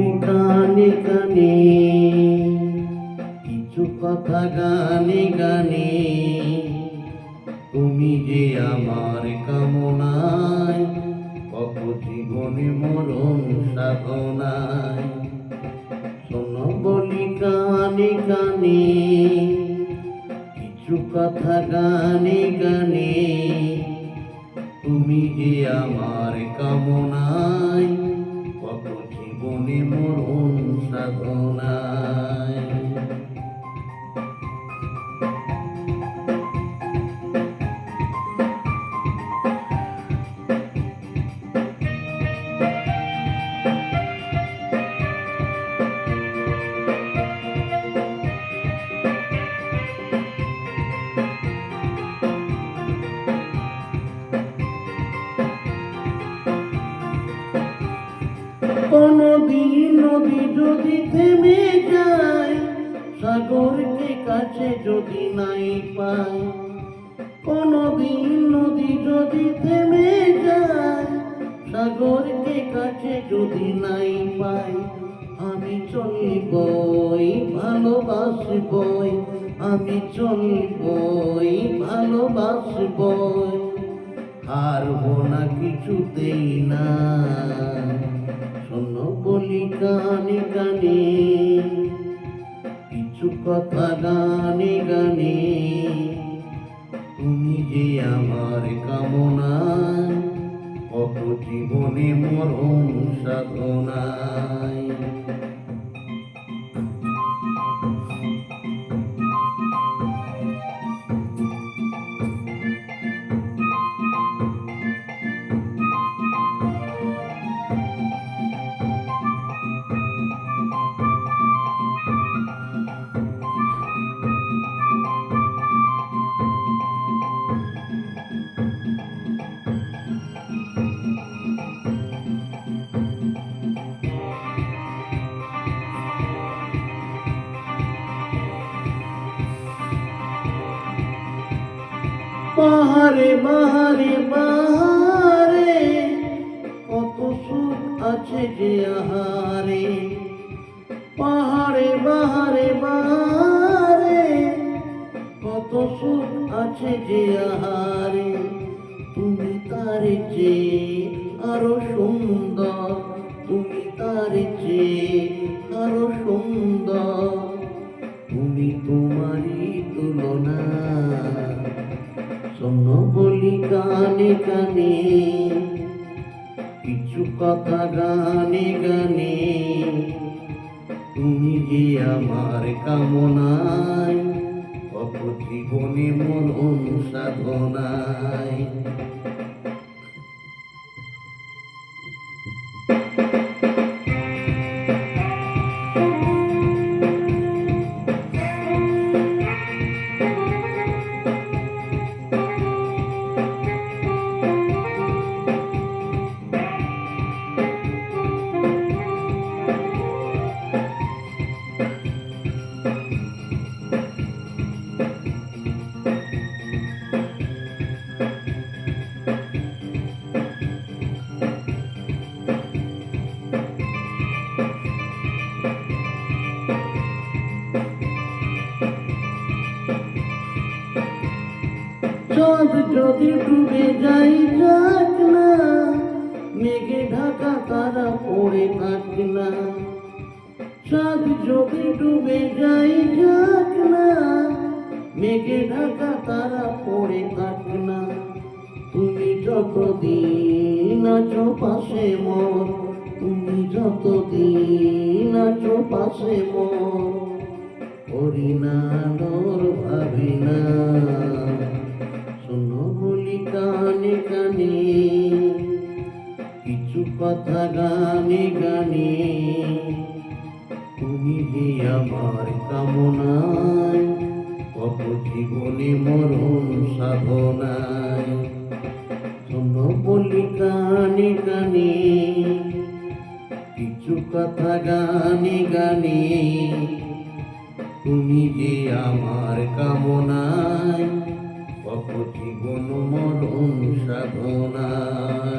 বলি কানে কানে কিছু কথা গানে গানে। তুমি যে আমার কামনায়, কত জীবনে মরণ সাধনায়। শোনো বলি কানে কানে কিছু কথা গানে গানে। তুমি যে আমার কামনায় জীবনে মরণ সাধনায় কোনদিন নদী যদি থেমে যায়, সাগরকে কাছে যদি নাই পায় কোনদিন নদী যদি থেমে যায়, সাগরকে কাছে যদি নাই পাই। আমি চলবই, ভালোবাসবই, আমি চলবই, ভালোবাসবই। হারবো না কিছুতেই না। গানে গানে কিছু কথা গানে গানে তুমি যে আমার কামনা কত জীবনে মরণ সাধনায়। বাহারে বাহারে বাহারে, কত সুখ আছে যে আহারে। পাহাড়ে, বাহারে বাহারে, কত সুখ আছে যে আহারে। তুমি তার চেয়ে আরও সুন্দর, তুমি তার চেয়ে আরও বলি কানে কানে কিছু কথা গানে গানে। তুমি যে আমার কামনায় কত জীবনে মন সাধনায় চাঁদ যদি ডুবে যাই যাক না। মেঘে ঢাকা তারা পড়ে থাক না। চাঁদ যদি ডুবে যাই যাক না। মেঘে ঢাকা তারা পড়ে থাক না। তুমি যতদিন আছো পাশে মোর তুমি যতদিন আছো পাশে মোর করি না ডর ভাবি না। শোনো বলি কানে কানে, কিছু কথা গানে গানে। তুমি যে আমার কামনায় কত জীবনে মরণ সাধনায়। শোনো বলি কানে কানে কথা গানে গানে তুমি যে আমার কামনায় কত জীবন মরণ সাধনায়।